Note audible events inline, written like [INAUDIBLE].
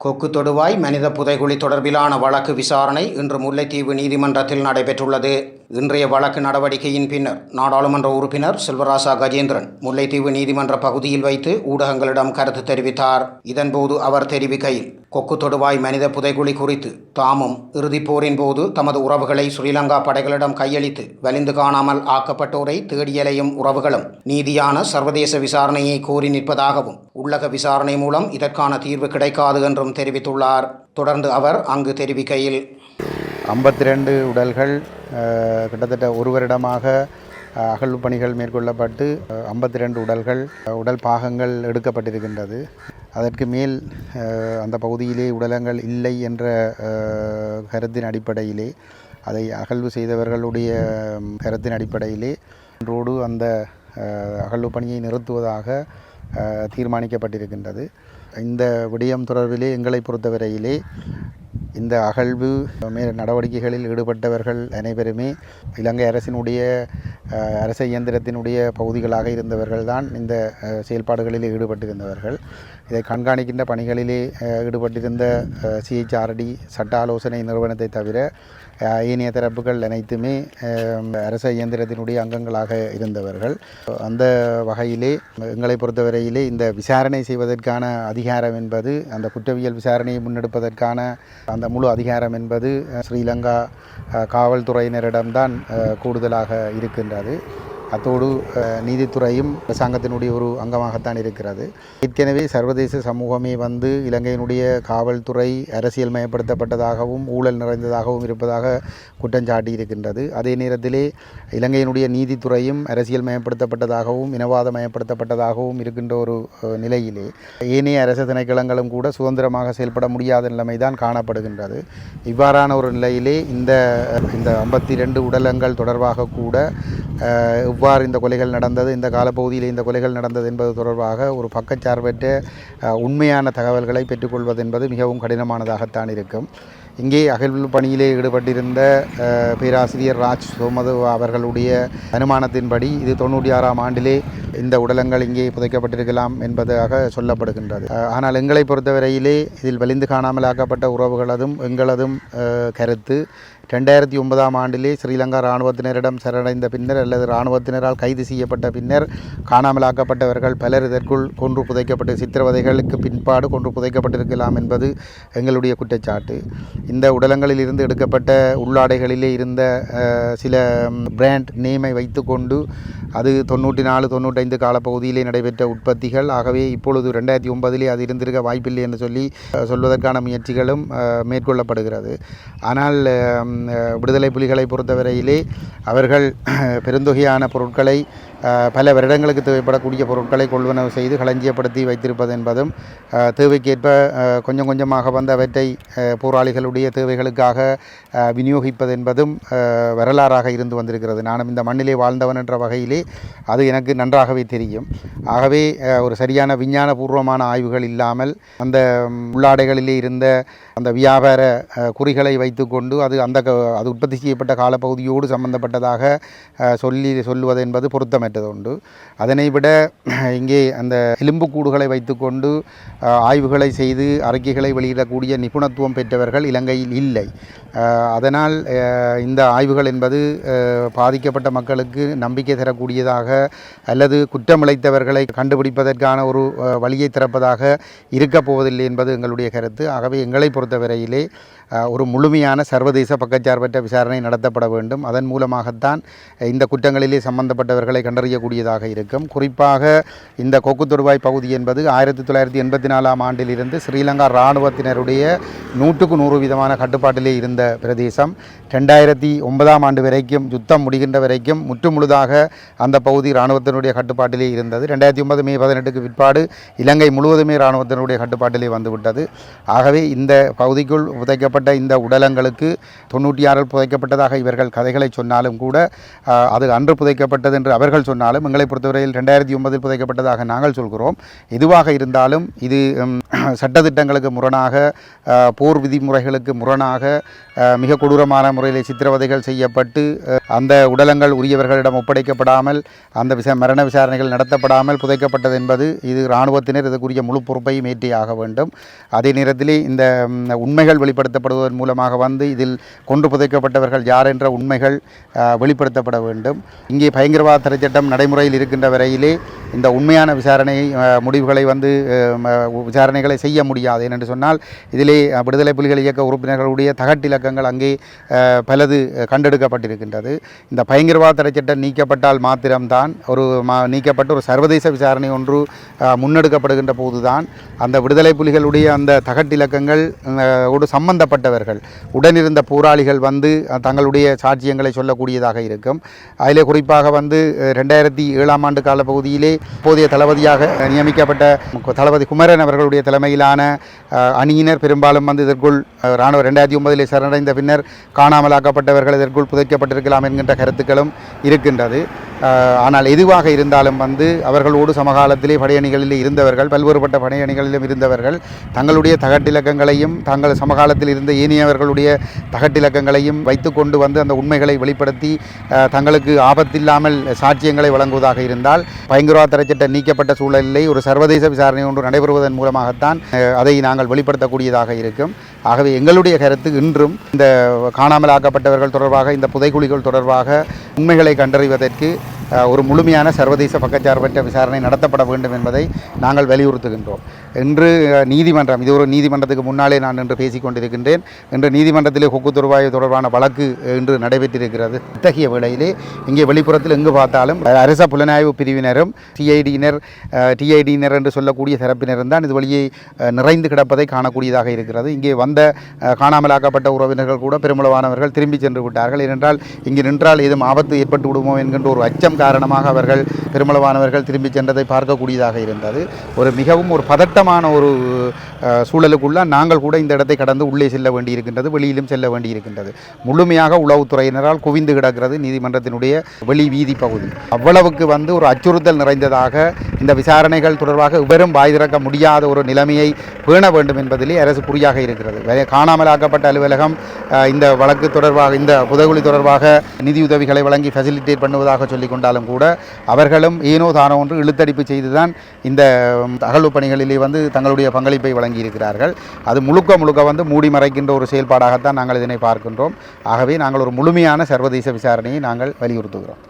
கொக்கு தொடுவாய் மனித புதைகுழி தொடர்பிலான வழக்கு விசாரணை இன்று முல்லைத்தீவு நீதிமன்றத்தில் நடைபெற்றுள்ளது. இன்றைய வழக்கு நடவடிக்கையின் பின்னர் நாடாளுமன்ற உறுப்பினர் செல்வராசா கஜேந்திரன் முல்லைத்தீவு நீதிமன்ற பகுதியில் வைத்து ஊடகங்களிடம் கருத்து தெரிவித்தார். இதன்போது அவர் தெரிவிக்கையில் கொக்கு தொடுவாய் மனித புதைகுழி குறித்து தாமும் இறுதிப் போரின் போது தமது உறவுகளை ஸ்ரீலங்கா படைகளிடம் கையளித்து வலிந்து காணாமல் ஆக்கப்பட்டோரை தேடியலையும் உறவுகளும் நீதியான சர்வதேச விசாரணையை கோரி நிற்பதாகவும் உள்ளக விசாரணை மூலம் இதற்கான தீர்வு கிடைக்காது என்றும் தெரிவித்துள்ளார். தொடர்ந்து அவர் அங்கு தெரிவிக்கையில். ஐம்பத்தி ரெண்டு உடல்கள் கிட்டத்தட்ட ஒரு வருடமாக அகழ்வு பணிகள் மேற்கொள்ளப்பட்டு ஐம்பத்தி ரெண்டு உடல்கள் உடல் பாகங்கள் எடுக்கப்பட்டிருக்கின்றது. அதற்கு மேல் அந்த பகுதியிலே உடலங்கள் இல்லை என்ற கருத்தின் அடிப்படையிலே அதை அகழ்வு செய்தவர்களுடைய கருத்தின் அடிப்படையிலே ரோடு அந்த அகழ்வு பணியை நிறுத்துவதாக தீர்மானிக்கப்பட்டிருக்கின்றது. இந்த விடயம் தொடர்பிலே எங்களை பொறுத்தவரையிலே இந்த அகழ்வு நடவடிக்கைகளில் ஈடுபட்டவர்கள் அனைவருமே இலங்கை அரசினுடைய அரச இயந்திரத்தினுடைய பகுதிகளாக இருந்தவர்கள்தான் இந்த செயல்பாடுகளில் ஈடுபட்டிருந்தவர்கள். இதை கண்காணிக்கின்ற பணிகளிலே ஈடுபட்டிருந்த சிஹெச்ஆர்டி சட்ட ஆலோசனை நிறுவனத்தை தவிர ஏனைய தரப்புகள் அனைத்துமே அரச இயந்திரத்தினுடைய அங்கங்களாக இருந்தவர்கள். அந்த வகையிலே எங்களை பொறுத்தவரையிலே இந்த விசாரணை செய்வதற்கான அதிகாரம் என்பது அந்த குற்றவியல் விசாரணையை முன்னெடுப்பதற்கான அந்த முழு அதிகாரம் என்பது ஸ்ரீலங்கா காவல்துறையினரிடம்தான் கூடுதலாக இருக்கின்றது. அத்தோடு நீதித்துறையும் அரசாங்கத்தினுடைய ஒரு அங்கமாகத்தான் இருக்கிறது. ஏற்கனவே சர்வதேச சமூகமே வந்து இலங்கையினுடைய காவல்துறை அரசியல் மயப்படுத்தப்பட்டதாகவும் ஊழல் நிறைந்ததாகவும் இருப்பதாக குற்றஞ்சாட்டி இருக்கின்றது அதே நேரத்திலே இலங்கையினுடைய நீதித்துறையும் அரசியல் மயப்படுத்தப்பட்டதாகவும் இனவாத மயப்படுத்தப்பட்டதாகவும் இருக்கின்ற ஒரு நிலையிலே ஏனைய அரசு திணைக்களங்களும் கூட சுதந்திரமாக செயல்பட முடியாத நிலைமைதான் காணப்படுகின்றது. இவ்வாறான ஒரு நிலையிலே இந்த இந்த ஐம்பத்தி ரெண்டு உடலங்கள் தொடர்பாக கூட எவ்வாறு இந்த கொலைகள் நடந்தது இந்த காலப்பகுதியில் இந்த கொலைகள் நடந்தது என்பது தொடர்பாக ஒரு பக்கச்சார்பற்ற உண்மையான தகவல்களை பெற்றுக்கொள்வது என்பது மிகவும் கடினமானதாகத்தான் இருக்கும். இங்கே அகழ்வு பணியிலே ஈடுபட்டிருந்த பேராசிரியர் ராஜ் சோமது அவர்களுடைய அனுமானத்தின்படி இது தொண்ணூற்றி ஆறாம் ஆண்டிலே இந்த உடலங்கள் இங்கே புதைக்கப்பட்டிருக்கலாம் என்பதாக சொல்லப்படுகின்றது. ஆனால் எங்களை பொறுத்தவரையிலே இதில் வலிந்து காணாமலாக்கப்பட்ட உறவுகளதும் எங்களதும் கருத்து. ரெண்டாயிரத்தி ஒன்பதாம் ஆண்டிலே ஸ்ரீலங்கா இராணுவத்தினரிடம் சரணடைந்த பின்னர் அல்லது இராணுவத்தினரால் கைது செய்யப்பட்ட பின்னர் காணாமலாக்கப்பட்டவர்கள் பலர் இதற்குள் கொன்று புதைக்கப்பட்டு சித்திரவதைகளுக்கு பின்பாடு கொன்று புதைக்கப்பட்டிருக்கலாம் என்பது எங்களுடைய குற்றச்சாட்டு. இந்த உடலங்களில் இருந்து எடுக்கப்பட்ட உள்ளாடைகளிலே இருந்த சில பிராண்ட் நேமை வைத்துக்கொண்டு அது தொண்ணூற்றி நாலு ஐந்து காலப்பகுதியிலே நடைபெற்ற உற்பத்திகள். ஆகவே இப்பொழுது ரெண்டாயிரத்தி ஒன்பதிலே அது இருந்திருக்க வாய்ப்பில்லை என்று சொல்லி சொல்வதற்கான முயற்சிகளும் அஹ், மேற்கொள்ளப்படுகிறது. ஆனால் அஹ், விடுதலை புலிகளை பொறுத்தவரையிலே அவர்கள் பெருந்தொகையான பொருட்களை பல வருடங்களுக்கு தேவைப்படக்கூடிய பொருட்களை கொள்வனவு செய்து களஞ்சியப்படுத்தி வைத்திருப்பது என்பதும் தேவைக்கேற்ப கொஞ்சம் கொஞ்சமாக வந்தவற்றை போராளிகளுடைய தேவைகளுக்காக விநியோகிப்பது என்பதும் வரலாறாக இருந்து வந்திருக்கிறது. நானும் இந்த மண்ணிலே வாழ்ந்தவன் என்ற வகையிலே அது எனக்கு நன்றாகவே தெரியும். ஆகவே ஒரு சரியான விஞ்ஞானபூர்வமான ஆய்வுகள் இல்லாமல் அந்த உள்ளாடைகளிலே இருந்த அந்த வியாபார குறிகளை வைத்துக்கொண்டு அது அந்த க- அது உற்பத்தி செய்யப்பட்ட காலப்பகுதியோடு சம்பந்தப்பட்டதாக சொல்லி சொல்லுவது என்பது பொருத்தமற்றது. உண்டு அதனை விட இங்கே அந்த எலும்புக்கூடுகளை வைத்துக்கொண்டு ஆய்வுகளை செய்து அறிக்கைகளை வெளியிடக்கூடிய நிபுணத்துவம் பெற்றவர்கள் இலங்கையில் இல்லை. அதனால் இந்த ஆய்வுகள் என்பது பாதிக்கப்பட்ட மக்களுக்கு நம்பிக்கை தரக்கூடியதாக அல்லது குற்றமிழைத்தவர்களை கண்டுபிடிப்பதற்கான ஒரு வழியை திறப்பதாக இருக்கப் போவதில்லை என்பது எங்களுடைய கருத்து. ஆகவே எங்களை பொறுத்தவரையிலே ஒரு முழுமையான சர்வதேச பக்கச்சார்பற்ற விசாரணை நடத்தப்பட வேண்டும். அதன் மூலமாகத்தான் இந்த குற்றங்களிலே சம்பந்தப்பட்டவர்களை கண்டறியக்கூடியதாக இருக்கும். குறிப்பாக இந்த கொக்கு தொடுவாய் பகுதி என்பது ஆயிரத்தி தொள்ளாயிரத்தி எண்பத்தி நாலாம் ஆண்டிலிருந்து ஸ்ரீலங்கா இராணுவத்தினருடைய நூற்றுக்கு நூறு விதமான கட்டுப்பாட்டிலே இருந்த பிரதேசம். ரெண்டாயிரத்தி ஒன்பதாம் ஆண்டு வரைக்கும் யுத்தம் முடிகின்ற வரைக்கும் முற்றுமுழுதாக அந்த பகுதி இராணுவத்தினுடைய கட்டுப்பாட்டிலே இருந்தது. ரெண்டாயிரத்தி ஒன்பது மே பதினெட்டுக்கு பிற்பாடு இலங்கை முழுவதுமே இராணுவத்தினுடைய கட்டுப்பாட்டிலே வந்துவிட்டது. ஆகவே இந்த பகுதிக்குள் புதைக்கப்பட்ட இந்த உடலங்களுக்கு தொண்ணூற்றி ஆறில் புதைக்கப்பட்டதாக இவர்கள் கதைகளை சொன்னாலும் கூட அது அன்று புதைக்கப்பட்டது என்று அவர்கள் சொன்னாலும் எங்களை பொறுத்தவரையில் ரெண்டாயிரத்தி ஒன்பதில் புதைக்கப்பட்டதாக நாங்கள் சொல்கிறோம். எதுவாக இருந்தாலும் இது [CLEARS THROAT] சட்டத்திட்டங்களுக்கு முரணாக போர் விதிமுறைகளுக்கு முரணாக மிக கொடூரமான முறையில் சித்திரவதைகள் செய்யப்பட்டு அந்த உடலங்கள் உரியவர்களிடம் ஒப்படைக்கப்படாமல் அந்த விச மரண விசாரணைகள் நடத்தப்படாமல் புதைக்கப்பட்டது என்பது இது இராணுவத்தினர் இதற்குரிய முழு பொறுப்பையும் ஏற்றியாக வேண்டும். அதே நேரத்திலே இந்த உண்மைகள் வெளிப்படுத்தப்படுவதன் மூலமாக வந்து இதில் கொண்டு புதைக்கப்பட்டவர்கள் யார் என்ற உண்மைகள் வெளிப்படுத்தப்பட வேண்டும். இங்கே பயங்கரவாத தடை சட்டம் நடைமுறையில் இருக்கின்ற வரையிலே இந்த உண்மையான விசாரணை முடிவுகளை வந்து விசாரணைகளை அதை செய்ய முடியாது. ஏனென்று சொன்னால் இதிலே விடுதலை புலிகள் இயக்க உறுப்பினர்களுடைய தகட்டிலக்கங்கள் அங்கே பலது கண்டெடுக்கப்பட்டிருக்கின்றது. இந்த பயங்கரவாத தடை சட்டம் நீக்கப்பட்டால் மாத்திரம்தான் ஒரு மா நீக்கப்பட்ட ஒரு சர்வதேச விசாரணை ஒன்று முன்னெடுக்கப்படுகின்ற போதுதான் அந்த விடுதலை புலிகளுடைய அந்த தகட்டிலக்கங்கள் ஓடு சம்பந்தப்பட்டவர்கள் உடனிருந்த போராளிகள் வந்து தங்களுடைய சாட்சியங்களை சொல்லக்கூடியதாக இருக்கும். அதிலே குறிப்பாக வந்து ரெண்டாயிரத்தி ஏழாம் ஆண்டு கால பகுதியிலே போதிய தளபதியாக நியமிக்கப்பட்ட தளபதி குமரன் அவர்களுடைய தலைமை தலைமையிலான அணியினர் பெரும்பாலும் வந்து இதற்குள் இராணுவ ரெண்டாயிரத்தி ஒன்பதிலே சரணடைந்த பின்னர் காணாமலாக்கப்பட்டவர்கள் இதற்குள் புதைக்கப்பட்டிருக்கலாம் என்கின்ற கருத்துக்களும் இருக்கின்றது. ஆனால் எதுவாக இருந்தாலும் வந்து அவர்களோடு சமகாலத்திலே படையணிகளில் இருந்தவர்கள் பல்வேறுபட்ட படையணிகளிலும் இருந்தவர்கள் தங்களுடைய தகட்டிலக்கங்களையும் தங்கள் சமகாலத்தில் இருந்த ஏனையவர்களுடைய தகட்டிலக்கங்களையும் வைத்துக்கொண்டு வந்து அந்த உண்மைகளை வெளிப்படுத்தி தங்களுக்கு ஆபத்தில்லாமல் சாட்சியங்களை வழங்குவதாக இருந்தால் பயங்கரவாத தடைச்சட்டம் நீக்கப்பட்ட சூழலிலே ஒரு சர்வதேச விசாரணை ஒன்று நடைபெறுவதன் மூலமாகத்தான் அதை நாங்கள் வெளிப்படுத்தக்கூடியதாக இருக்கும். ஆகவே எங்களுடைய கருத்து இன்றும் இந்த காணாமல் ஆக்கப்பட்டவர்கள் தொடர்பாக இந்த புதைக்குழிகள் தொடர்பாக உண்மைகளை கண்டறிவதற்கு ஒரு முழுமையான சர்வதேச பக்கச்சார்பற்ற விசாரணை நடத்தப்பட வேண்டும் என்பதை நாங்கள் வலியுறுத்துகின்றோம். இன்று நீதிமன்றம் இது ஒரு நீதிமன்றத்துக்கு முன்னாலே நான் இன்று பேசிக் கொண்டிருக்கின்றேன். இன்று நீதிமன்றத்திலே ஹொக்கு துருவாயு தொடர்பான வழக்கு இன்று நடைபெற்றிருக்கிறது. இத்தகைய வேளையிலே இங்கே வெளிப்புறத்தில் எங்கு பார்த்தாலும் அரச புலனாய்வு பிரிவினரும் டிஐடியினர் டிஐடியினர் என்று சொல்லக்கூடிய தரப்பினரும் தான் இது வழியே நிறைந்து கிடப்பதை காணக்கூடியதாக இருக்கிறது. இங்கே வந்த காணாமலாக்கப்பட்ட உறவினர்கள் கூட பெருமளவானவர்கள் திரும்பி சென்று விட்டார்கள். ஏனென்றால் இங்கு நின்றால் ஏதும் ஆபத்து ஏற்பட்டு விடுமோ என்கின்ற ஒரு அச்சம் காரணமாக அவர்கள் பெருமளவானவர்கள் திரும்பி சென்றதை பார்க்கக்கூடியதாக இருந்தது. ஒரு மிகவும் ஒரு பதட்டமான ஒரு சூழலுக்குள்ளே சூழலுக்குள்ள நாங்கள் கூட இந்த இடத்தை கடந்து உள்ளே செல்ல வேண்டியிருக்கின்றது வெளியிலும் செல்ல வேண்டியிருக்கின்றது. முழுமையாக உளவுத்துறையினரால் குவிந்து கிடக்கிறது நீதிமன்றத்தினுடைய வெளி வீதி பகுதி. அவ்வளவுக்கு வந்து ஒரு அச்சுறுத்தல் நிறைந்ததாக இந்த விசாரணைகள் தொடர்பாக வெறும் வாய் திறக்க முடியாத ஒரு நிலைமையை பேண வேண்டும் என்பதிலே அரசு குறியாக இருக்கிறது. காணாமலாக்கப்பட்ட அலுவலகம் இந்த வழக்கு தொடர்பாக இந்த புதகுலி தொடர்பாக நிதியுதவிகளை வழங்கி ஃபெசிலிட்டேட் பண்ணுவதாக சொல்லிக் கொண்டாலும் கூட அவர்களும் ஏனோ தானோ ஒன்று இழுத்தடிப்பு செய்துதான் இந்த அகழ்வு பணிகளிலே வந்து தங்களுடைய பங்களிப்பை வழங்கியிருக்கிறார்கள். அது முழுக்க முழுக்க வந்து மூடி மறைக்கின்ற ஒரு செயல்பாடாகத்தான் நாங்கள் இதனை பார்க்கின்றோம். ஆகவே நாங்கள் ஒரு முழுமையான சர்வதேச விசாரணையை நாங்கள் வலியுறுத்துகிறோம்.